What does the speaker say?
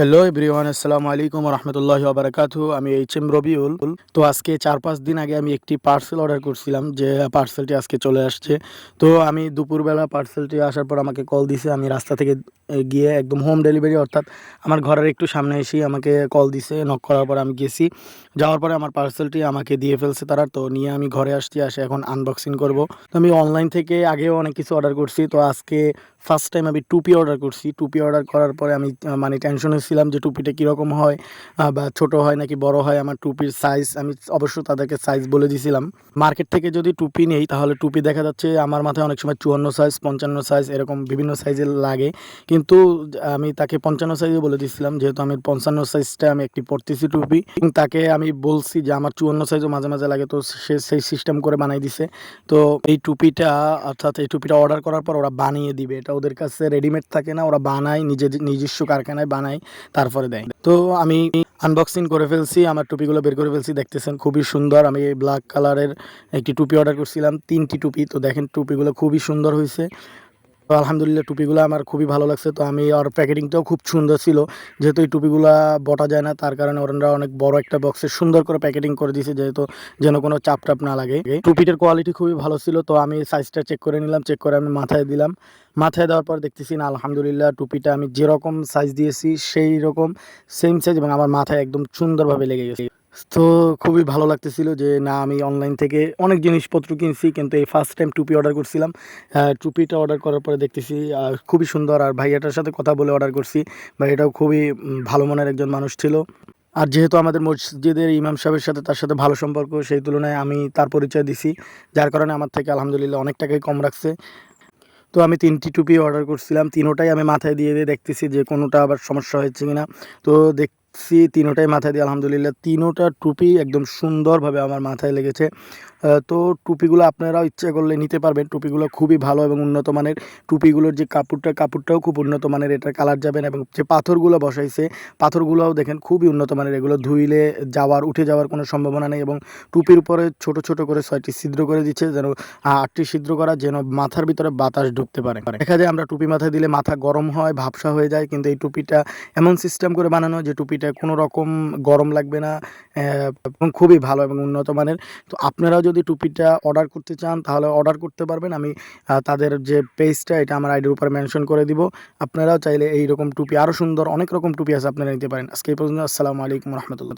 Hello everyone আসসালামু আলাইকুম রহমতুল্লাহ বারাকাতু আমি এইচ এম রবিউল তো আজকে চার পাঁচ দিন আগে আমি একটি পার্সেল অর্ডার করছিলাম, যে পার্সেলটি আজকে চলে আসছে। তো আমি দুপুরবেলা পার্সেলটি আসার পর আমাকে কল দিছে। আমি রাস্তা থেকে গিয়ে একদম হোম ডেলিভারি অর্থাৎ আমার ঘরের একটু সামনে এসেই আমাকে কল দিছে। নক করার পর আমি গেছি। যাওয়ার পরে আমার পার্সেলটি আমাকে দিয়ে ফেলছে তারা। তো নিয়ে আমি ঘরে আসছি, আসে এখন আনবক্সিং করব। তো আমি অনলাইন থেকে আগেও অনেক কিছু অর্ডার করছি। তো আজকে ফার্স্ট টাইম আমি টুপি অর্ডার করছি। টুপি অর্ডার করার পরে আমি মানে টেনশনে ছিলাম যে টুপিটা কীরকম হয় বা ছোট হয় নাকি বড় হয়, আমার টুপির সাইজ আমি অবশ্য তাদেরকে সাইজ বলে দিয়েছিলাম মার্কেট থেকে যদি টুপি নেই, তাহলে টুপি দেখা যাচ্ছে আমার মাথায় অনেক সময় চুয়ান্ন সাইজ পঞ্চান্ন সাইজ এরকম বিভিন্ন সাইজের লাগে। কিন্তু আমি তাকে পঞ্চান্ন সাইজে বলে দিয়েছিলাম যেহেতু আমি পঞ্চান্ন সাইজটা আমি একটি পরতেছি টুপি। তাকে আমি বলছি যে আমার চুয়ান্ন সাইজও মাঝে মাঝে লাগে, তো সে সেই সিস্টেম করে বানাই দিছে। তো এই টুপিটা, অর্থাৎ এই টুপিটা অর্ডার করার পর ওরা বানিয়ে দিবে। এটা ওদের কাছে রেডিমেড থাকে না, ওরা বানায় নিজের নিজস্ব কারখানায় বানায়, তারপরে দেয়। তো আমি আনবক্সিং করে ফেলছি, আমার টুপিগুলো বের করে ফেলছি, দেখতেছেন খুবই সুন্দর। আমি ব্ল্যাক কালারের একটি টুপি অর্ডার করছিলাম, তিনটি টুপি। তো দেখেন টুপিগুলো খুবই সুন্দর হয়েছে তো আলহামদুলিল্লাহ টুপিগুলো আমার খুবই ভালো লাগছে। তো আমি ওর প্যাকেটিংটাও খুব সুন্দর ছিল। যেহেতু এই টুপিগুলো বটা যায় না, তার কারণে ওরা অনেক বড় একটা বক্সে সুন্দর করে প্যাকেটিং করে দিয়েছে যেহেতু যেন কোনো চাপ টাপ না লাগে। টুপিটার কোয়ালিটি খুবই ভালো ছিল, তো আমি সাইজটা চেক করে নিলাম চেক করে আমি মাথায় দিলাম। মাথায় দেওয়ার পর দেখতেছি, না, আলহামদুলিল্লাহ টুপিটা আমি যেরকম সাইজ দিয়েছি সেই রকম সেম সাইজ এবং আমার মাথায় একদম সুন্দরভাবে লেগে গেছে। তো খুবই ভালো লাগতেছিল যে, না, আমি অনলাইন থেকে অনেক জিনিসপত্র কিনছি, কিন্তু এই ফার্স্ট টাইম টুপি অর্ডার করছিলাম। টুপিটা অর্ডার করার পরে দেখতেছি খুবই সুন্দর। আর ভাইয়াটার সাথে কথা বলে অর্ডার করছি। ভাইয়াটাও খুবই ভালো মনের একজন মানুষ ছিল। আর যেহেতু আমাদের মসজিদের ইমাম সাহেবের সাথে তার সাথে ভালো সম্পর্ক, সেই তুলনায় আমি তার পরিচয় দিছি, যার কারণে আমার থেকে আলহামদুলিল্লাহ অনেক টাকাই কম রাখছে। তো আমি তিনটি টুপি অর্ডার করছিলাম। তিনোটাই আমি মাথায় দিয়ে দিয়ে দেখতেছি যে কোনোটা আবার সমস্যা হয়েছে কিনা। তো দেখছি তিনোটাই মাথায় দিয়ে আলহামদুলিল্লাহ তিনোটা টুপি একদম সুন্দরভাবে আমার মাথায় লেগেছে। তো টুপিগুলো আপনারাও ইচ্ছা করলে নিতে পারবেন। টুপিগুলো খুবই ভালো এবং উন্নত মানের। টুপিগুলোর যে কাপড়টা, কাপড়টাও খুব উন্নত মানের, এটার কালার যাবেন এবং যে পাথরগুলো বসাইছে, পাথরগুলোও দেখেন খুবই উন্নত মানের। এগুলো ধুইলে যাওয়ার, উঠে যাওয়ার কোনো সম্ভাবনা নেই এবং টুপির উপরে ছোট ছোট করে ছয়টি ছিদ্র করে দিচ্ছে যেন আটটি ছিদ্র করা যেন মাথার ভিতরে বাতাস ঢুকতে পারে। দেখা যায় আমরা টুপি মাথায় দিলে মাথা গরম হয়, ভাবসা হয়ে যায়, কিন্তু এই টুপিটা এমন সিস্টেম করে বানানো যে টুপিটা কোনো রকম গরম লাগবে না এবং খুবই ভালো এবং উন্নত মানের। তো আপনারাও যদি টুপিটা অর্ডার করতে চান, তাহলে অর্ডার করতে পারবেন। আমি তাদের যে পেজটা, এটা আমার আইডির উপরে মেনশন করে দিব। আপনারাও চাইলে এই রকম টুপি আরও সুন্দর অনেক রকম টুপি আছে আপনারা নিতে পারেন। আজকে এই পর্যন্ত, আসসালামু আলাইকুম রহমতুল্লাহ।